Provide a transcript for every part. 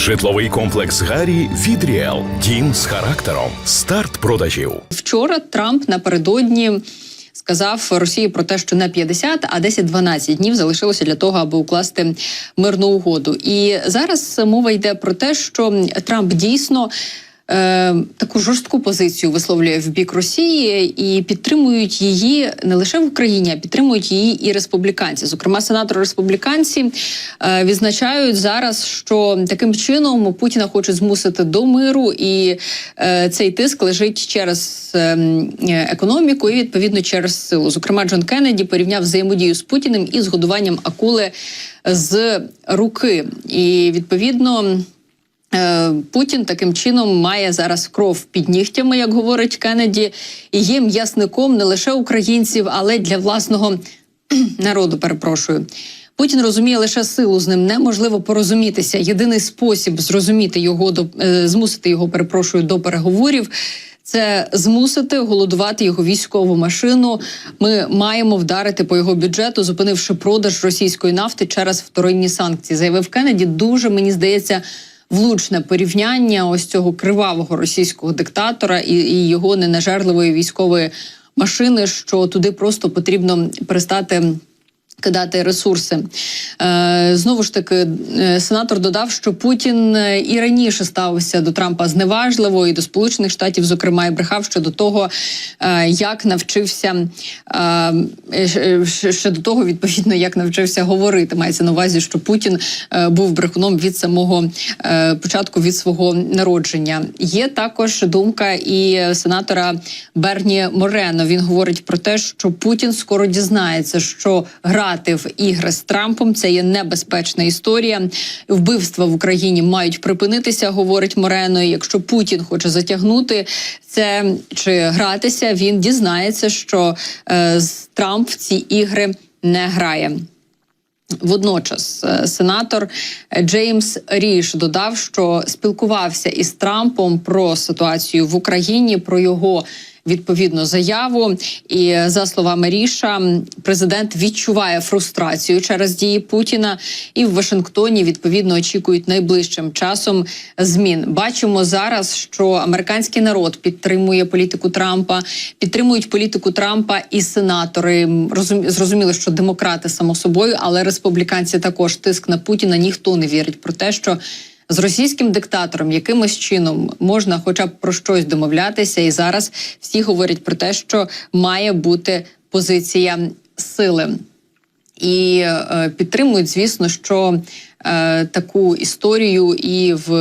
Житловий комплекс Гарі від Ріел. Дім з характером. Старт продажів. Вчора Трамп напередодні сказав Росії про те, що не 50, а 10-12 днів залишилося для того, аби укласти мирну угоду. І зараз мова йде про те, що Трамп дійсно. Е, Таку жорстку позицію висловлює в бік Росії і підтримують її не лише в Україні, а підтримують її і республіканці. Зокрема, сенатори республіканці е, відзначають зараз, що таким чином Путіна хочуть змусити до миру, і е, цей тиск лежить через е, економіку і відповідно через силу. Зокрема, Джон Кеннеді порівняв взаємодію з Путіним із годуванням акули з руки, і відповідно. Е, Путін таким чином має зараз кров під нігтями, як говорить Кеннеді, і є м'ясником не лише українців, але й для власного народу. Перепрошую. Путін розуміє лише силу з ним неможливо порозумітися. Єдиний спосіб зрозуміти його до е, змусити його, перепрошую, до переговорів. Це змусити голодувати його військову машину. Ми маємо вдарити по його бюджету, зупинивши продаж російської нафти через вторинні санкції. Заявив Кеннеді. Дуже мені здається влучне порівняння ось цього кривавого російського диктатора і, і його ненажерливої військової машини, що туди просто потрібно перестати. Кидати ресурси Е, знову ж таки, е, сенатор додав, що Путін е, і раніше ставився до Трампа зневажливо і до Сполучених Штатів, зокрема, і брехав щодо того, як навчився е, е, ще- ще до того, відповідно, як навчився говорити. Мається на увазі, що Путін був брехуном від самого початку від свого народження. Є також думка і сенатора Берні Морено. Він говорить про те, що Путін скоро дізнається, що грати в ігри з Трампом це є небезпечна історія. Вбивства в Україні мають припинитися, говорить Морено. І Якщо Путін хоче затягнути це чи гратися, він дізнається, що е, Трамп в ці ігри не грає. Водночас е, сенатор Джеймс Ріш додав, що спілкувався із Трампом про ситуацію в Україні, про його відповідну заяву. І за словами Ріша, президент відчуває фрустрацію через дії Путіна, і в Вашингтоні відповідно очікують найближчим часом змін. Бачимо зараз, що американський народ підтримує політику Трампа, підтримують політику Трампа і сенатори. Розум- Зрозуміло, що демократи само собою, але республіканці також тиск на Путіна. Ніхто не вірить про те, що з російським диктатором якимось чином можна, хоча б про щось домовлятися, і зараз всі говорять про те, що має бути позиція сили і е, підтримують, звісно, що е, таку історію і в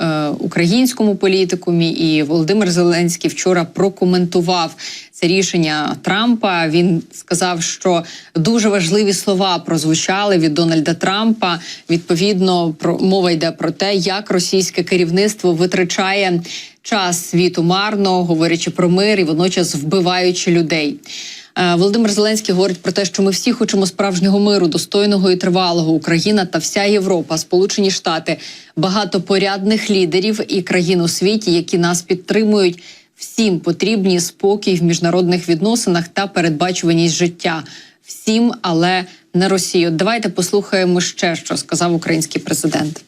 е, українському політикумі, і Володимир Зеленський вчора прокоментував це рішення Трампа. Він сказав, що дуже важливі слова прозвучали від Дональда Трампа. Відповідно, про мова йде про те, як російське керівництво витрачає час світу марно, говорячи про мир і водночас вбиваючи людей. Е, Володимир Зеленський говорить про те, що ми всі хочемо справжнього миру, достойного і тривалого. Україна та вся Європа, Сполучені Штати, багато порядних лідерів і країн у світі, які нас підтримують. Всім потрібні спокій в міжнародних відносинах та передбачуваність життя. Всім, але не Росію. Давайте послухаємо ще, що сказав український президент.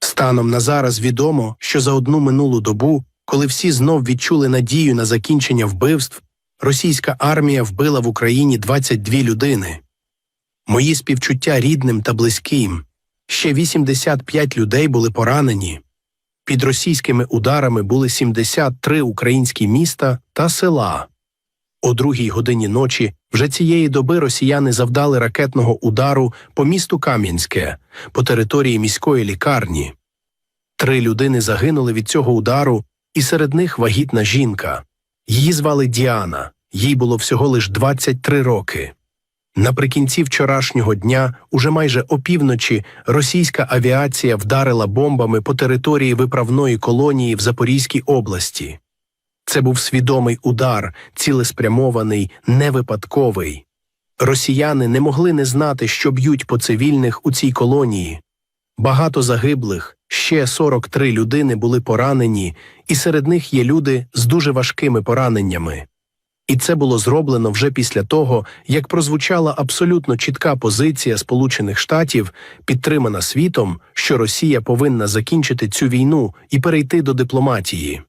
Станом на зараз відомо, що за одну минулу добу, коли всі знов відчули надію на закінчення вбивств, російська армія вбила в Україні 22 людини. Мої співчуття рідним та близьким. Ще 85 людей були поранені. Під російськими ударами були 73 українські міста та села. О другій годині ночі вже цієї доби росіяни завдали ракетного удару по місту Кам'янське, по території міської лікарні. Три людини загинули від цього удару, і серед них вагітна жінка. Її звали Діана, їй було всього лиш 23 роки. Наприкінці вчорашнього дня, уже майже опівночі, російська авіація вдарила бомбами по території виправної колонії в Запорізькій області. Це був свідомий удар, цілеспрямований, невипадковий. Росіяни не могли не знати, що б'ють по цивільних у цій колонії. Багато загиблих, ще 43 людини були поранені, і серед них є люди з дуже важкими пораненнями. І це було зроблено вже після того, як прозвучала абсолютно чітка позиція Сполучених Штатів, підтримана світом, що Росія повинна закінчити цю війну і перейти до дипломатії.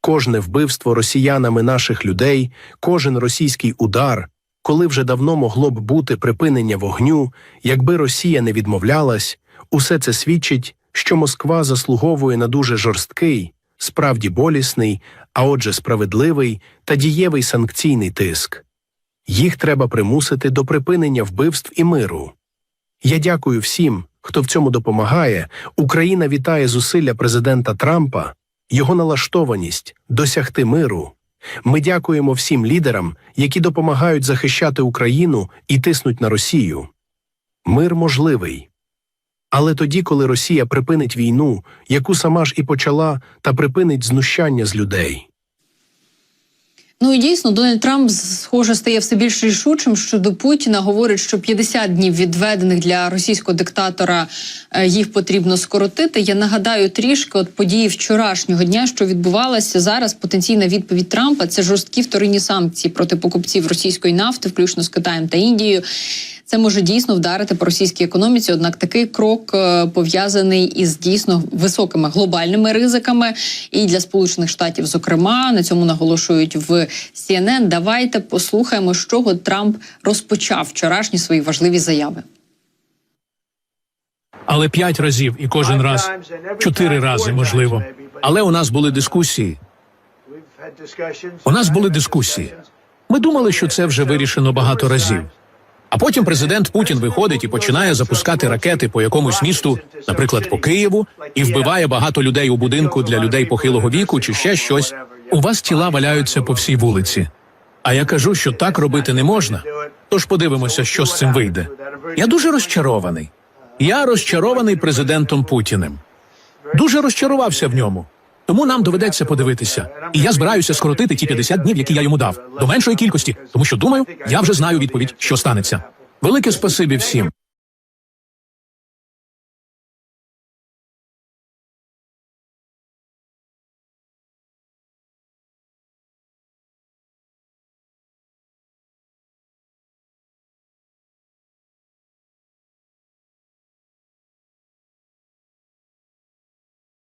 Кожне вбивство росіянами наших людей, кожен російський удар, коли вже давно могло б бути припинення вогню, якби Росія не відмовлялась, усе це свідчить, що Москва заслуговує на дуже жорсткий, справді болісний, а отже справедливий та дієвий санкційний тиск. Їх треба примусити до припинення вбивств і миру. Я дякую всім, хто в цьому допомагає. Україна вітає зусилля президента Трампа, його налаштованість досягти миру. Ми дякуємо всім лідерам, які допомагають захищати Україну і тиснуть на Росію. Мир можливий. Але тоді, коли Росія припинить війну, яку сама ж і почала, та припинить знущання з людей. Ну і дійсно, Дональд Трамп схоже стає все більш рішучим щодо Путіна. Говорить, що 50 днів відведених для російського диктатора е, їх потрібно скоротити. Я нагадаю трішки от події вчорашнього дня, що відбувалося зараз. Потенційна відповідь Трампа це жорсткі вторинні санкції проти покупців російської нафти, включно з Китаєм та Індією. Це може дійсно вдарити по російській економіці. Однак такий крок е, пов'язаний із дійсно високими глобальними ризиками і для сполучених штатів. Зокрема, на цьому наголошують в CNN. Давайте послухаємо, з чого Трамп розпочав вчорашні свої важливі заяви. Але п'ять разів і кожен раз чотири рази можливо. Але у нас були дискусії. У нас були дискусії. Ми думали, що це вже вирішено багато разів. А потім президент Путін виходить і починає запускати ракети по якомусь місту, наприклад, по Києву, і вбиває багато людей у будинку для людей похилого віку чи ще щось. У вас тіла валяються по всій вулиці. А я кажу, що так робити не можна. Тож подивимося, що з цим вийде. Я дуже розчарований. Я розчарований президентом Путіним. Дуже розчарувався в ньому. Тому нам доведеться подивитися. І я збираюся скоротити ті 50 днів, які я йому дав, до меншої кількості, тому що думаю, я вже знаю відповідь, що станеться. Велике спасибі всім.